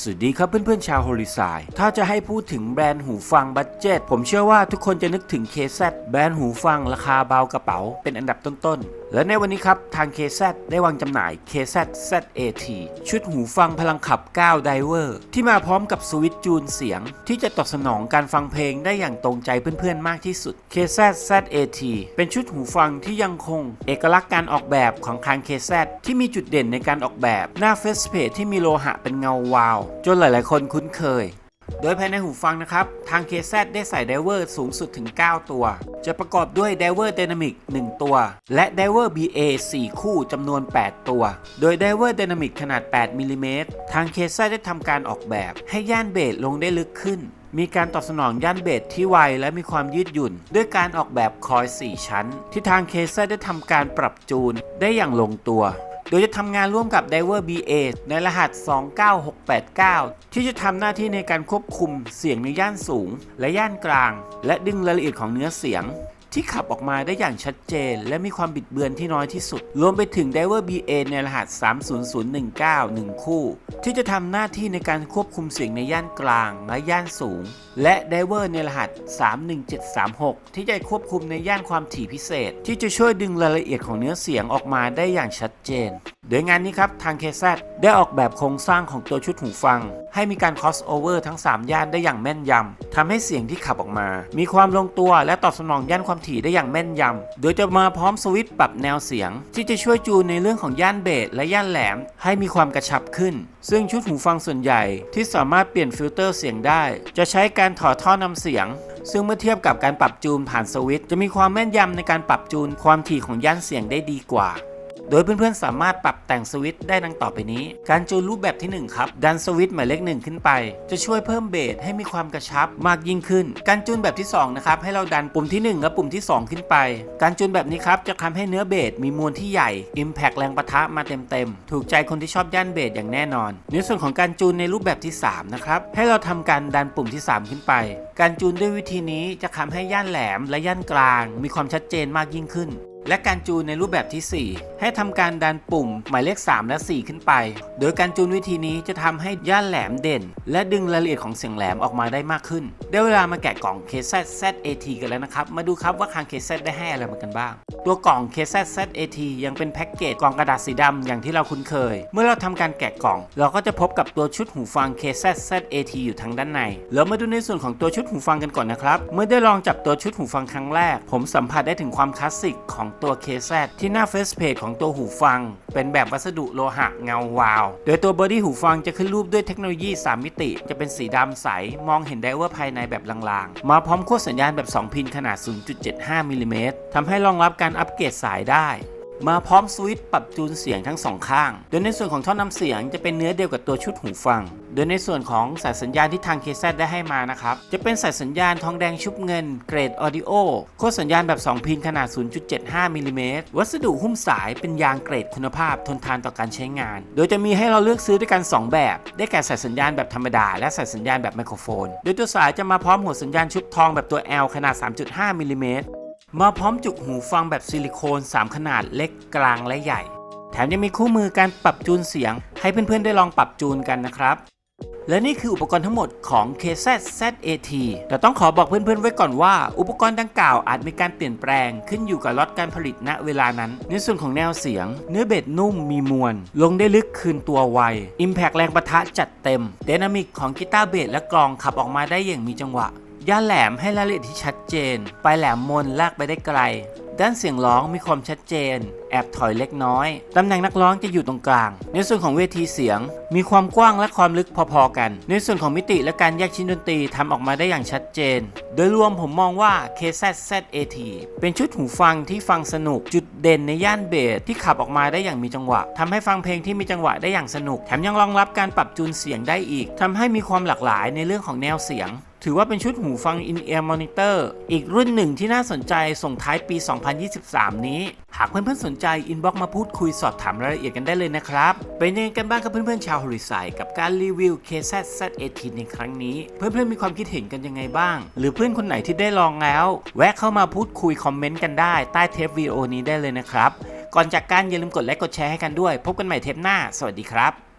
สวัสดีครับเพื่อนๆชาวโฮลิซายถ้าจะให้พูดถึงแบรนด์หูฟังบัตเจ็ตผมเชื่อว่าทุกคนจะนึกถึง KZ แบรนด์หูฟังราคาเบากระเป๋า เป็นอันดับต้นๆ และในวันนี้ครับ ทาง KZ ได้วางจำหน่าย KZ ZAT ชุดหูฟังพลังขับ9ไดเวอร์ที่มาพร้อมกับสวิตช์จูนเสียง ที่จะตอบสนองการฟังเพลงได้อย่างตรงใจเพื่อนๆ มากที่สุด KZ ZAT เป็นชุดหูฟังที่ยังคง เอกลักษณ์การออกแบบของทาง KZ ที่มีจุดเด่นในการออกแบบหน้าเฟสเพจที่มีโลหะเป็นเงาวาว จนหลายๆ คนคุ้นเคย โดยภายในหูฟังนะครับ ทาง KZ ได้ใส่ไดเวอร์สูงสุดถึง 9 ตัว จะประกอบด้วยไดเวอร์ Dynamic 1 ตัว และไดเวอร์ BA 4 คู่จำนวน 8 ตัว โดยไดเวอร์ Dynamic ขนาด 8มิลลิเมตรทาง KZ ได้ทำการออกแบบ ให้ย่านเบสลงได้ลึกขึ้นมีการตอบสนองย่านเบสที่ไวและมีความยืดหยุ่น ด้วยการออกแบบคอย 4 ชั้น ที่ทาง KZ ได้ทำการปรับจูนได้อย่างลงตัว โดยจะทำงานร่วมกับ Diver BA ในรหัส 29689 ที่จะทำหน้าที่ในการควบคุมเสียงในย่านสูง และย่านกลาง และดึงรายละเอียดของเนื้อเสียง ที่ขับออกมาได้อย่างชัดเจน และมีความบิดเบือนที่น้อยที่สุด รวมไปถึง Diver BA ในรหัส 30019 1 คู่ ที่จะทำหน้าที่ในการควบคุมเสียงในย่านกลางและย่านสูง และ Diver ในรหัส 31736 ที่จะควบคุมในย่านความถี่พิเศษ ที่จะช่วยดึงรายละเอียดของเนื้อเสียงออกมาได้อย่างชัดเจนโดยงานนี้ครับ ทาง KZ ได้ออกแบบโครงสร้างของตัวชุดหูฟัง ให้มีการ cross over ทั้ง 3 ย่านได้อย่างแม่นยำทำให้เสียงที่ขับออกมา มีความลงตัวและตอบสนองย่านความถี่ได้อย่างแม่นยำโดยจะมาพร้อมสวิตช์ปรับแนวเสียง ที่จะช่วยจูนในเรื่องของย่านเบสและย่านแหลม ให้มีความกระชับขึ้น ซึ่งชุดหูฟังส่วนใหญ่ที่สามารถเปลี่ยนฟิลเตอร์เสียงได้ จะใช้การถอดท่อนำเสียงซึ่งเมื่อเทียบกับการปรับจูนผ่านสวิตช์จะมีความแม่นยำในการปรับจูนความถี่ของย่านเสียงได้ดีกว่า โดยเพื่อนๆสามารถปรับแต่งสวิตช์ได้ดังต่อไปนี้ การจูนรูปแบบที่ 1 ครับ ดันสวิตช์หมายเลขหนึ่งขึ้นไป จะช่วยเพิ่มเบสให้มีความกระชับมากยิ่งขึ้น การจูนแบบที่2นะครับให้เราดันปุ่มที่ 1 และปุ่มที่ 2 ขึ้นไป การจูนแบบนี้ครับจะทำให้เนื้อเบสมีมวลที่ใหญ่ Impact แรงประทะมาเต็มๆถูกใจคนที่ชอบย่านเบสอย่างแน่นอน ในส่วนของการจูนในรูปแบบที่3นะครับให้เราทำการดันปุ่มที่ 3 ขึ้นไป การจูนด้วยวิธีนี้จะทำให้ย่านแหลมและย่านกลาง มีความชัดเจนมากยิ่งขึ้น และการจูนในรูปแบบที่ 4 ให้ทำการดันปุ่มหมายเลข 3 และ 4 ขึ้นไป โดยการจูนวิธีนี้จะทำให้ย่านแหลมเด่น และดึงรายละเอียดของเสียงแหลมออกมาได้มากขึ้น ได้เวลามาแกะกล่อง KZ ZAT กันแล้วนะครับ มาดูครับว่าทาง KZ ได้ให้อะไรมากันบ้าง ตัวกล่อง KZ ZAT ยังเป็นแพ็กเกจกล่องกระดาษสีดำอย่างที่เราคุ้นเคย เมื่อเราทำการแกะกล่อง เราก็จะพบกับตัวชุดหูฟัง KZ ZAT อยู่ทางด้านในแล้วมาดูในส่วนของตัวชุดหูฟังกันก่อนนะครับเมื่อได้ลองจับตัวชุดหูฟังครั้งแรก ผมสัมผัสได้ถึงความคลาสสิกของตัว KZ ที่หน้าเฟซเพจของตัวหูฟัง เป็นแบบวัสดุโลหะเงาวาว โดยตัวบอดี้หูฟังจะขึ้นรูปด้วยเทคโนโลยี 3 มิติ จะเป็นสีดำใส มองเห็นได้ว่าภายในแบบลางๆ มาพร้อมขั้วสัญญาณแบบ 2 พินขนาด 0.75มิลลิเมตรทำให้รองรับการอัปเกรดสายได้ มาพร้อมสวิตช์ปรับจูนเสียงทั้งสองข้าง โดยในส่วนของท่อนำเสียงจะเป็นเนื้อเดียวกับตัวชุดหูฟัง โดยในส่วนของสายสัญญาณที่ทาง KZ ได้ให้มานะครับ จะเป็นสายสัญญาณทองแดงชุบเงินเกรดออดิโอโค้ดสัญญาณแบบ 2 พินขนาด 0.75มิลลิเมตรวัสดุหุ้มสายเป็นยางเกรดคุณภาพทนทานต่อการใช้งาน โดยจะมีให้เราเลือกซื้อด้วยกัน 2 แบบ ได้แก่สายสัญญาณแบบธรรมดา และสายสัญญาณแบบไมโครโฟน โดยตัวสายจะมาพร้อมหัวสัญญาณชุบทองแบบตัว L ขนาด 3.5มิลลิเมตร มาพร้อมจุกหูฟังแบบซิลิโคน 3 ขนาดเล็กกลางและใหญ่ แถมยังมีคู่มือการปรับจูนเสียง ให้เพื่อนๆได้ลองปรับจูนกันนะครับ และนี่คืออุปกรณ์ทั้งหมดของ KZ ZAT แต่ต้องขอบอกเพื่อนๆไว้ก่อนว่า อุปกรณ์ดังกล่าวอาจมีการเปลี่ยนแปลง ขึ้นอยู่กับล็อตการผลิตณเวลานั้น ในส่วนของแนวเสียง เนื้อเบสนุ่มมีมวล ลงได้ลึกคืนตัวไว Impact แรงประทะจัดเต็ม Dynamic ของกีตาร์เบสและกลองขับออกมาได้อย่างมีจังหวะ ย่าแหลมให้รายละเอียดที่ชัดเจน ปลายแหลมมนลากไปได้ไกลด้านเสียงร้องมีความชัดเจน แอบถอยเล็กน้อย ตำแหน่งนักร้องจะอยู่ตรงกลาง ในส่วนของเวทีเสียง มีความกว้างและความลึกพอๆกัน ในส่วนของมิติและการแยกชิ้นดนตรีทำออกมาได้อย่างชัดเจน โดยรวมผมมองว่า KZ ZAT เป็นชุดหูฟังที่ฟังสนุก จุดเด่นในย่านเบสที่ขับออกมาได้อย่างมีจังหวะทำให้ฟังเพลงที่มีจังหวะได้อย่างสนุก แถมยังรองรับการปรับจูนเสียงได้อีกทำให้มีความหลากหลายในเรื่องของแนวเสียง ถือว่าเป็นชุดหูฟัง In-Ear Monitor อีกรุ่นหนึ่งที่น่าสนใจส่งท้ายปี2023 นี้ หากเพื่อนๆสนใจอินบ็อกมาพูดคุยสอบถามรายละเอียดกันได้เลยนะครับ เป็นยังไงกันบ้างกับเพื่อนๆชาวฮอริไซกับการรีวิว KZ Z18 ในครั้งนี้ เพื่อนๆมีความคิดเห็นกันยังไงบ้าง หรือเพื่อนคนไหนที่ได้ลองแล้ว แวะเข้ามาพูดคุยคอมเมนต์กันได้ใต้เทปวิดีโอนี้ได้เลยนะครับ ก่อนจากการอย่าลืมกดไลค์กดแชร์ให้กันด้วย พบกันใหม่เทปหน้า สวัสดีครับ